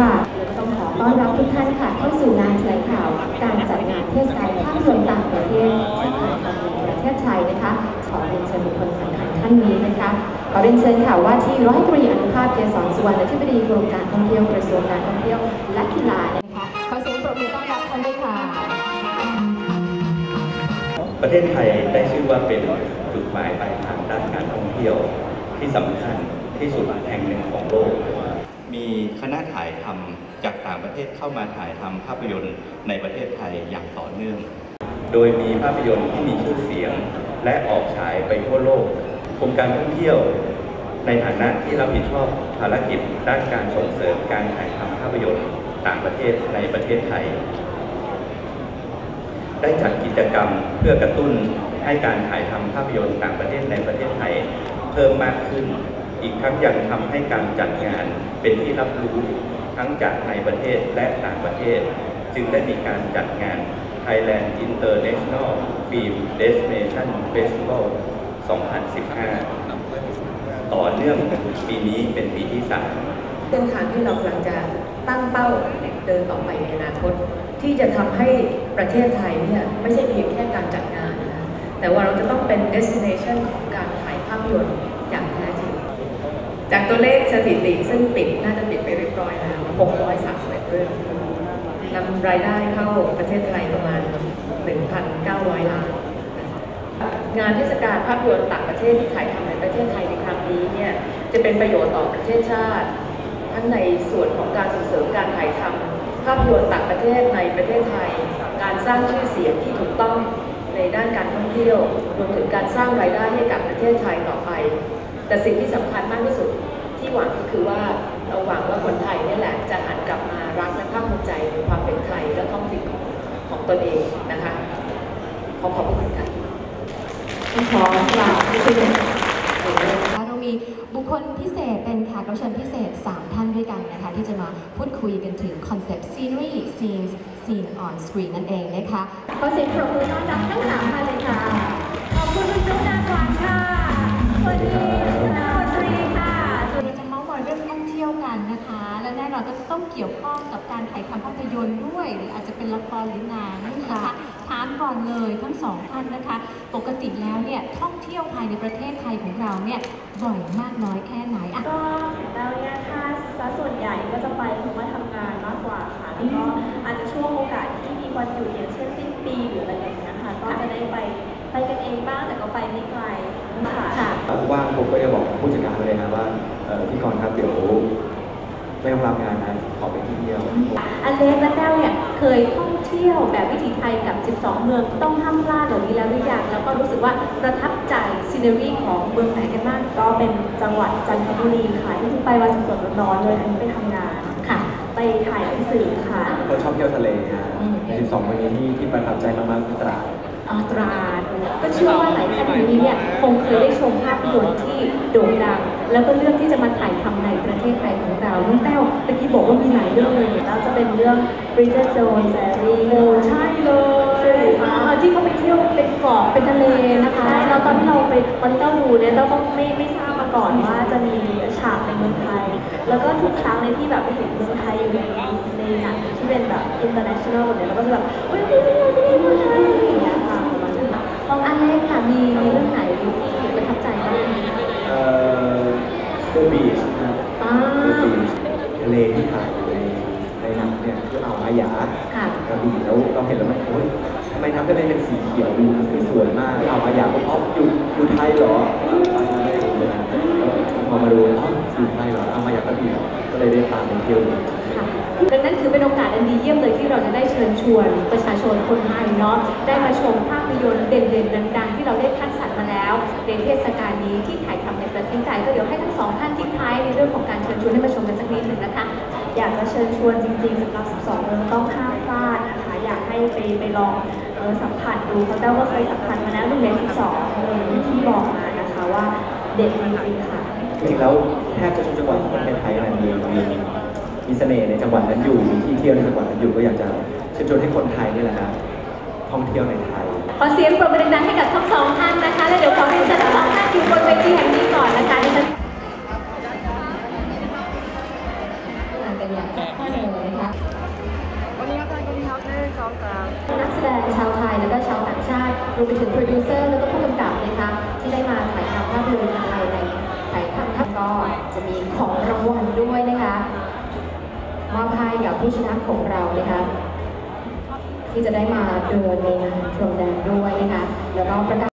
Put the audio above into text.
ค่ะต้องขอต้อนรับทุกท่านค่ะเข้าสู่งานแถลงข่าว การจัดงานเทศกาลภาพยนตร์ต่างประเทศที่ผ่านมานประเทศไทยนะคะขอเรียนเชิญบุคคลสำคัญท่านนี้นะคะขอเรียนเชิญค่ะว่าที่ร้อยตรีอนุภาพเกษรสุวรรณอธิบดีกรมการท่องเที่ยวกระทรวงการท่องเที่ยวและกีฬานะคะขอเสียงปรบมือต้อนรับท่านด้วยค่ะ ประเทศไทยได้ชื่อว่าเป็นจุดหมายปลายทางด้านการท่องเที่ยวที่สำคัญที่สุดแห่งหนึ่งของโลก มีคณะถ่ายทำจากต่างประเทศเข้ามาถ่ายทำภาพยนตร์ในประเทศไทยอย่างต่อเนื่อง โดยมีภาพยนตร์ที่มีชื่อเสียงและออกฉายไปทั่วโลกกรมการท่องเที่ยว ในฐานะที่รับผิดชอบภารกิจด้านการส่งเสริมการถ่ายทำภาพยนตร์ต่างประเทศในประเทศไทย ได้จัดกิจกรรมเพื่อกระตุ้นให้การถ่ายทำภาพยนตร์ต่างประเทศในประเทศไทย เพิ่มมากขึ้น อีกทั้งยังทำให้การจัดงานเป็นที่รับรู้ทั้งจากในประเทศและต่างประเทศ จึงได้มีการจัดงาน Thailand International Film Destination Festival 2015 ต่อเนื่องปีนี้เป็นปีที่ 3 เส้นทางที่เรากำลังจะตั้งเป้าเดินต่อไปในอนาคต ที่จะทำให้ประเทศไทยเนี่ยไม่ใช่เพียงแค่การจัดงานนะแต่ว่าเราจะต้องเป็น destination ของการถ่ายภาพยนตร์อย่างแท้จริง จากตัวเลขสถิติซึ่งปิดน่าจะปิดไปเรียบร้อยแล้ว 631 เรื่องนำรายได้เข้าประเทศไทยประมาณ 1,900 ล้าน งานเทศกาลภาพยนตร์ต่างประเทศที่ถ่ายทำในประเทศไทยในครั้งนี้เนี่ยจะเป็นประโยชน์ต่อประเทศชาติ ทั้งในส่วนของการส่งเสริมการถ่ายทำภาพยนตร์ต่างประเทศในประเทศไทย การสร้างชื่อเสียงที่ถูกต้องในด้านการท่องเที่ยวรวมถึงการสร้างรายได้ให้กับประเทศไทยต่อไป แต่สิ่งที่สำคัญมากที่สุดที่หวังก็คือว่าเราหวังว่าคนไทยเนี่ยแหละจะหันกลับมารักและภาคภูมิใจในความเป็นไทยและท้องถิ่นของของตนเองนะคะขอขอบคุณค่ะขอกราบขอบคุณนะคะเรามีบุคคลพิเศษเป็นแขกรับเชิญพิเศษ 3 ท่านด้วยกันนะคะ ที่จะมาพูดคุยกันถึงคอนเซปต์ scenery scenes scene on screen นั่นเองนะคะขอเสียงปรบมือต้อนรับทั้งสามท่านเลยค่ะ ขอบคุณคุณจุ๊บนางขวัญค่ะส วัสดีค่ะมนตรีค่ะส่วนเราจะเมาส์มอยเรื่องท่องเที่ยวกันนะคะ และแน่นอนก็ต้องเกี่ยวข้องกับการถ่ายทำภาพยนตร์ด้วย หรืออาจจะเป็นละครหรือหนังนะคะถามก่อนเลยทั้งสองท่านนะคะ ปกติแล้วเนี่ยท่องเที่ยวภายในประเทศไทยของเราเนี่ยบ่อยมากน้อยแค่ไหนอะก็แล้วเนี่ยถ้าซะส่วนใหญ่ก็จะไปเพราะว่าทำงานมากกว่าค่ะแล้วก็อาจจะช่วงโอกาสที่มีวันหยุดอย่างเช่นสิ้นปีหรืออะไรอย่างเงี้ยค่ะก็จะได้ไปไปกันเองบ้างแต่ก็ไปไม่ไกล ว่างผมก็จะบอกผู้จัดการไปเลยนะว่าเอ่อพี่กรณ์ครับเดี๋ยวไม่ต้องรับงานนะขอไปที่เที่ยวอันเล็กและแต้วเนี่ยเคยท่องเที่ยวแบบวิถีไทยกับ 12 เมืองต้องห้ามพลาดเหล่านี้แล้วหรือยังแล้วก็รู้สึกว่าประทับใจซีน e รีของเมืองไหนกันบ้างก็เป็นจังหวัดจันทบุรีค่ะที่เพิ่งไปวันสดๆร้อนๆเลยอันนี้ไปทำงานค่ะ ไปถ่ายหนังสือค่ะคนชอบเที่ยวทะเลนะอืมใน12วันนี้ที่ที่ประทับใจมากๆคือตราดอา ตราดก็เชื่อว่าหลายท่านในนี้เนี่ยคงเคยได้ชมภาพยนตร์ที่โด่งดัง แล้วก็เลือกที่จะมาถ่ายทำในประเทศไทยของเราน้องแต้วเมื่อกี้บอกว่ามีหลายเรื่องเลยเนี่ยแล้วจะเป็นเรื่อง Bridget Jones Diary โอ้ใช่เลยอ่าที่เขาไปเที่ยวเป็นเกาะเป็นทะเลนะคะใช่เราตอนที่เราไปตอนที่เราดูเนี่ยเราก็ไม่ไม่ทราบมาก่อนว่าจะมีฉากในเมืองไทย แล้วก็ทุกครั้งเลยที่แบบไปเห็นเมืองไทยอยู่ในในหนังที่เป็นแบบ international เนี่ยเราก็จะแบบเฮ้ยที่นี่ที่นี่เมืองไทยอย่างเงี้ยค่ะประมาณนั้น ของอันเล็กค่ะ มีมีเรื่องไหนที่ประทับใจบ้างเอ่อ The Beach นะครับ อ่า The Beach ทะเลที่ถ่ายอยู่ในในหนังเนี่ยคืออ่าวมายาค่ะ กระบี่แล้วเราเห็นแล้วมันโอ๊ยทำไมน้ำทะเลเป็นสีเขียวดูคือสวยมากอ่าวมายาก็อ๋ออยู่อยู่ไทยเหรออนนั้นไม่รู้เลยนะแล้วพอมาดูอ๋ออยู่ไทยเหรออ่าวมายากระบี่เหรอก็เลยได้ตามไปเที่ยวดู ค่ะดังนั้นถือเป็นโอกาสอันดีเยี่ยมเลย เราจะได้เชิญชวนประชาชนคนไทยเนาะได้มาชมภาพยนตร์เด่นๆดังๆ ที่เราได้คัดสรรมาแล้ว ในเทศกาลนี้ที่ถ่ายทำในประเทศไทยก็เดี๋ยวให้ทั้งสองท่านทิ้งท้ายในเรื่องของการเชิญชวนให้มาชมกันสักนิดหนึ่งนะคะ อยากจะเชิญชวนจริงๆสำหรับ 12 เมืองต้องห้ามพลาดนะคะอยากให้ไปไปลองสัมผัสดูเพราะแต้วก็เคยสัมผัสมาแล้วหนึ่งใน12เมืองที่บอกมานะคะว่าเด็ดจริงๆค่ะจริงแล้วแทบจะทุกจังหวัดของประเทศไทยนะมีมี มีเสน่ห์ในจังหวัดนั้นอยู่มีที่เที่ยวในจังหวัดนั้นอยู่ก็อยากจะเชิญชวนให้คนไทยนี่แหละครับท่องเที่ยวในไทย ขอเสียงปรบมือดังๆให้กับทั้งสองท่านนะคะ แล้วเดี๋ยวขอให้ยนเทั้งสองท่านอยู่บนเวทีแห่งนี้ก่อนนะคะดิฉันนักแสดงชาวไทยและก็ชาวต่างชาติรวมไปถึงโปรดิวเซอร์และก็ผู้กำกับนะคะที่ได้มาถ่ายทำภาพยนตร์ไทยในถ่ายทำก็จะมีของรางวัลด้วยนะคะ มอบให้กับผู้ชนะของเรานะคะที่จะได้มาเดินในงานพรมแดงด้วยนะคะแล้วก็ประกาศ